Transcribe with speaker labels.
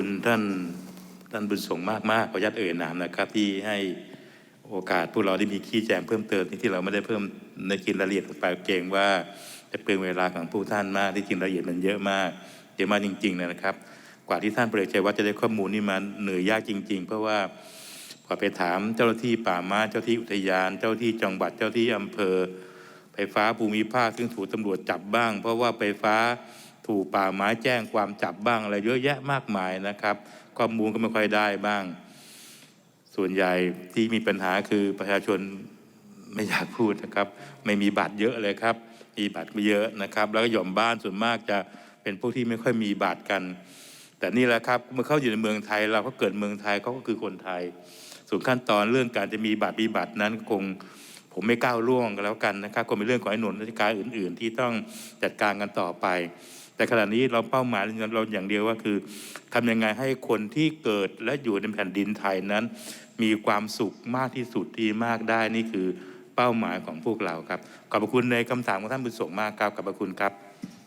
Speaker 1: คุณท่านท่านบุญส่งมากมากๆขออนุญาตเอ่ยนามนะครับ ที่ให้โอกาสพวกเราได้มีขี้แจงเพิ่มเติมที่เราไม่ได้เพิ่มในกินรายละเอียดลงไปเกรงว่าจะเปลืองเวลาของผู้ท่านมากที่จริงรายละเอียดมันเยอะมากเยอะมากจริง ๆ นะครับ กว่าที่ท่านเปรยใจว่าจะได้ข้อมูลนี่มันเหนื่อยยากจริง ๆ เพราะว่าพอไปถามเจ้าหน้าที่ป่าไม้เจ้าที่อุทยาน เจ้าที่จังหวัดเจ้าที่อำเภอ ไฟฟ้าภูมิภาคซึ่งถูกตำรวจจับบ้าง เพราะว่าไฟฟ้า ถูกป่าไม้แจ้งความจับบ้างอะไรเยอะแยะมากมายนะครับ ข้อมูลก็ไม่ค่อยได้บ้าง ส่วนใหญ่ที่มีปัญหาคือประชาชนไม่อยากพูดนะครับ ไม่มีบัตรเยอะเลยครับมีบัตรไม่เยอะนะครับ แล้วก็หย่อมบ้านส่วนมากจะเป็นพวกที่ไม่ค่อยมีบัตรกัน แต่นี่แหละครับเมื่อเข้าอยู่ในเมืองไทย เราก็เกิดเมืองไทยเขาก็คือคนไทย ส่วนขั้นตอนเรื่องการจะมีบัตรมีบัตรนั้นคงผมไม่ก้าวล่วงกันแล้วกันนะครับคงเป็นเรื่องของไอ้หน่วยราชการอื่น ๆ ที่ต้องจัดการกันต่อไป แต่ขณะนี้เราเป้าหมายเราอย่างเดียวว่าคือทำยังไงให้คนที่เกิดและอยู่ในแผ่นดินไทยนั้น มีความสุขมากที่สุดที่มากได้นี่คือเป้าหมายของพวกเราครับขอบพระคุณในคำถามของท่านบุญส่งมากครับขอบพระคุณครับ